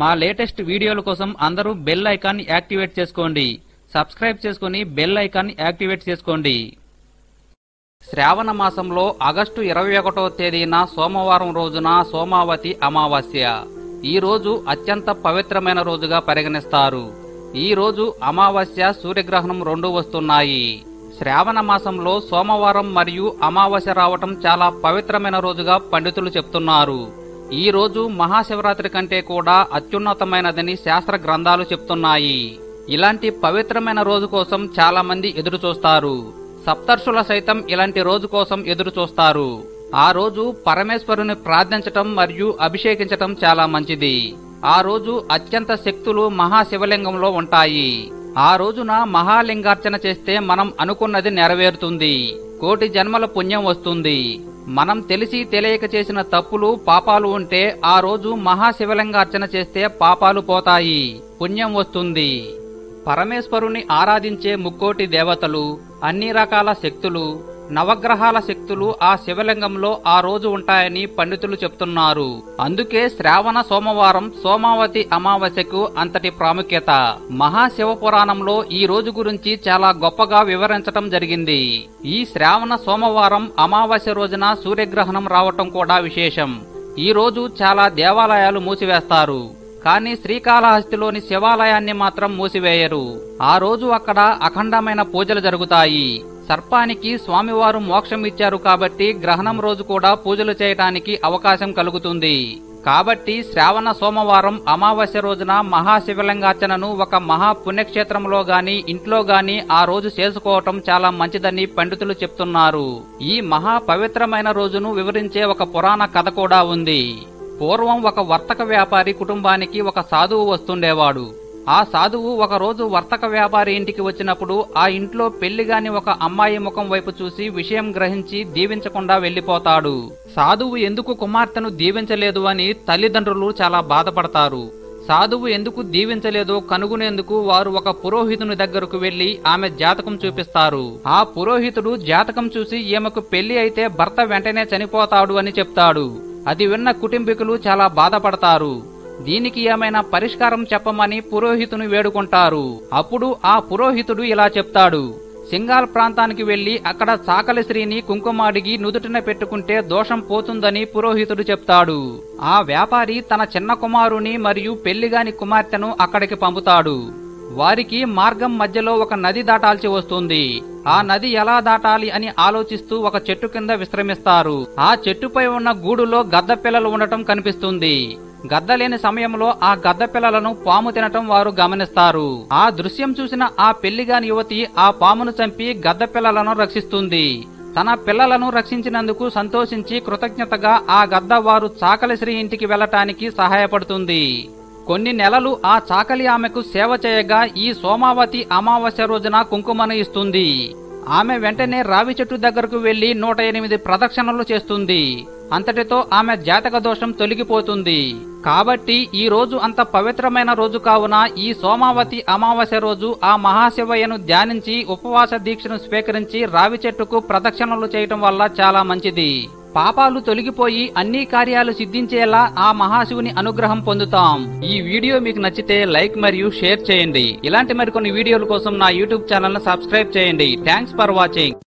మా లేటెస్ట్ వీడియోల కోసం అందరూ బెల్ ఐకాన్ యాక్టివేట్ చేసుకోండి. సబ్స్క్రైబ్ చేసుకుని బెల్ ఐకాన్ యాక్టివేట్ చేసుకోండి. శ్రావణ మాసంలో ఆగస్టు ఇరవై ఒకటో తేదీన సోమవారం రోజున సోమావతి అమావాస్య. ఈ రోజు అత్యంత పవిత్రమైన రోజుగా పరిగణిస్తారు. ఈ రోజు అమావాస్య సూర్యగ్రహణం రెండు వస్తున్నాయి. శ్రావణ మాసంలో సోమవారం మరియు అమావాస్య రావటం చాలా పవిత్రమైన రోజుగా పండితులు చెప్తున్నారు. ఈ రోజు మహాశివరాత్రి కంటే కూడా అత్యున్నతమైనదని శాస్త్ర గ్రంథాలు చెప్తున్నాయి. ఇలాంటి పవిత్రమైన రోజు కోసం చాలా మంది ఎదురు చూస్తారు. సప్తర్షుల సైతం ఇలాంటి రోజు కోసం ఎదురు చూస్తారు. ఆ రోజు పరమేశ్వరుని ప్రార్థించటం మరియు అభిషేకించటం చాలా మంచిది. ఆ రోజు అత్యంత శక్తులు మహాశివలింగంలో ఉంటాయి. ఆ రోజున మహాలింగార్చన చేస్తే మనం అనుకున్నది నెరవేరుతుంది. కోటి జన్మల పుణ్యం వస్తుంది. మనం తెలిసి తెలియక చేసిన తప్పులు పాపాలు ఉంటే ఆ రోజు మహాశివలింగార్చన చేస్తే పాపాలు పోతాయి పుణ్యం వస్తుంది. పరమేశ్వరుని ఆరాధించే ముక్కోటి దేవతలు అన్ని రకాల శక్తులు నవగ్రహాల శక్తులు ఆ శివలింగంలో ఆ రోజు ఉంటాయని పండితులు చెప్తున్నారు. అందుకే శ్రావణ సోమవారం సోమావతి అమావాస్యకు అంతటి ప్రాముఖ్యత. మహాశివ పురాణంలో ఈ రోజు గురించి చాలా గొప్పగా వివరించటం జరిగింది. ఈ శ్రావణ సోమవారం అమావాస్య రోజున సూర్యగ్రహణం రావటం కూడా విశేషం. ఈ రోజు చాలా దేవాలయాలు మూసివేస్తారు. కానీ శ్రీకాళహస్తిలోని శివాలయాన్ని మాత్రం మూసివేయరు. ఆ రోజు అక్కడ అఖండమైన పూజలు జరుగుతాయి. సర్పానికి స్వామివారు మోక్షం ఇచ్చారు కాబట్టి గ్రహణం రోజు కూడా పూజలు చేయటానికి అవకాశం కలుగుతుంది. కాబట్టి శ్రావణ సోమవారం అమావాస్య రోజున మహాశివలింగార్చనను ఒక మహా పుణ్యక్షేత్రంలో గాని ఇంట్లో గాని ఆ రోజు చేసుకోవటం చాలా మంచిదని పండితులు చెప్తున్నారు. ఈ మహా పవిత్రమైన రోజును వివరించే ఒక పురాణ కథ కూడా ఉంది. పూర్వం ఒక వర్తక వ్యాపారి కుటుంబానికి ఒక సాధువు వస్తుండేవాడు. ఆ సాధువు ఒకరోజు వర్తక వ్యాపారి ఇంటికి వచ్చినప్పుడు ఆ ఇంట్లో పెళ్ళిగాని ఒక అమ్మాయి ముఖం వైపు చూసి విషయం గ్రహించి దీవించకుండా వెళ్ళిపోతాడు సాధువు ఎందుకు కుమార్తెను దీవించలేదు అని తల్లిదండ్రులు చాలా బాధపడతారు. సాధువు ఎందుకు దీవించలేదో కనుగొనేందుకు వారు ఒక పురోహితుని దగ్గరకు వెళ్ళి ఆమె జాతకం చూపిస్తారు. ఆ పురోహితుడు జాతకం చూసి ఈమెకు పెళ్ళి అయితే భర్త వెంటనే చనిపోతాడు అని చెప్తాడు. అది విన్న కుటుంబీకులు చాలా బాధపడతారు. దీనికి ఏమైనా పరిష్కారం చెప్పమని పురోహితుని వేడుకుంటారు. అప్పుడు ఆ పురోహితుడు ఇలా చెప్తాడు. సింగాల్ ప్రాంతానికి వెళ్ళి అక్కడ చాకలి శ్రీని కుంకుమ అడిగి నుదుటిన పెట్టుకుంటే దోషం పోతుందని పురోహితుడు చెప్తాడు. ఆ వ్యాపారి తన చిన్న కుమారుని మరియు పెళ్ళిగాని కుమార్తెను అక్కడికి పంపుతాడు. వారికి మార్గం మధ్యలో ఒక నది దాటాల్సి వస్తుంది. ఆ నది ఎలా దాటాలి అని ఆలోచిస్తూ ఒక చెట్టు కింద విశ్రమిస్తారు. ఆ చెట్టుపై ఉన్న గూడులో గద్ద పిల్లలు ఉండటం కనిపిస్తుంది. గద్ద లేని సమయంలో ఆ గద్ద పిల్లలను పాము తినటం వారు గమనిస్తారు. ఆ దృశ్యం చూసిన ఆ పెళ్ళిగాని యువతి ఆ పామును చంపి గద్ద పిల్లలను రక్షిస్తుంది. తన పిల్లలను రక్షించినందుకు సంతోషించి కృతజ్ఞతగా ఆ గద్ద వారు చాకలిశ్రీ ఇంటికి వెళ్ళటానికి సహాయపడుతుంది. కొన్ని నెలలు ఆ చాకలి ఆమెకు సేవ చేయగా ఈ సోమావతి అమావాస్య రోజున కుంకుమను ఇస్తుంది. ఆమె వెంటనే రావి చెట్టు దగ్గరకు వెళ్ళి నూట ఎనిమిది ప్రదక్షిణలు చేస్తుంది. అంతటితో ఆమె జాతక దోషం తొలగిపోతుంది. కాబట్టి ఈ రోజు అంత పవిత్రమైన రోజు కావున ఈ సోమావతి అమావాస్య రోజు ఆ మహాశివయ్యను ధ్యానించి ఉపవాస దీక్షను స్వీకరించి రావి చెట్టుకు ప్రదక్షిణలు చేయటం వల్ల చాలా మంచిది. పాపాలు తొలగిపోయి అన్ని కార్యాలు సిద్ధించేలా ఆ మహాశివుని అనుగ్రహం పొందుతాం. ఈ వీడియో మీకు నచ్చితే లైక్ మరియు షేర్ చేయండి. ఇలాంటి మరికొన్ని వీడియోల కోసం నా యూట్యూబ్ ఛానల్ సబ్స్క్రైబ్ చేయండి. Thanks for watching.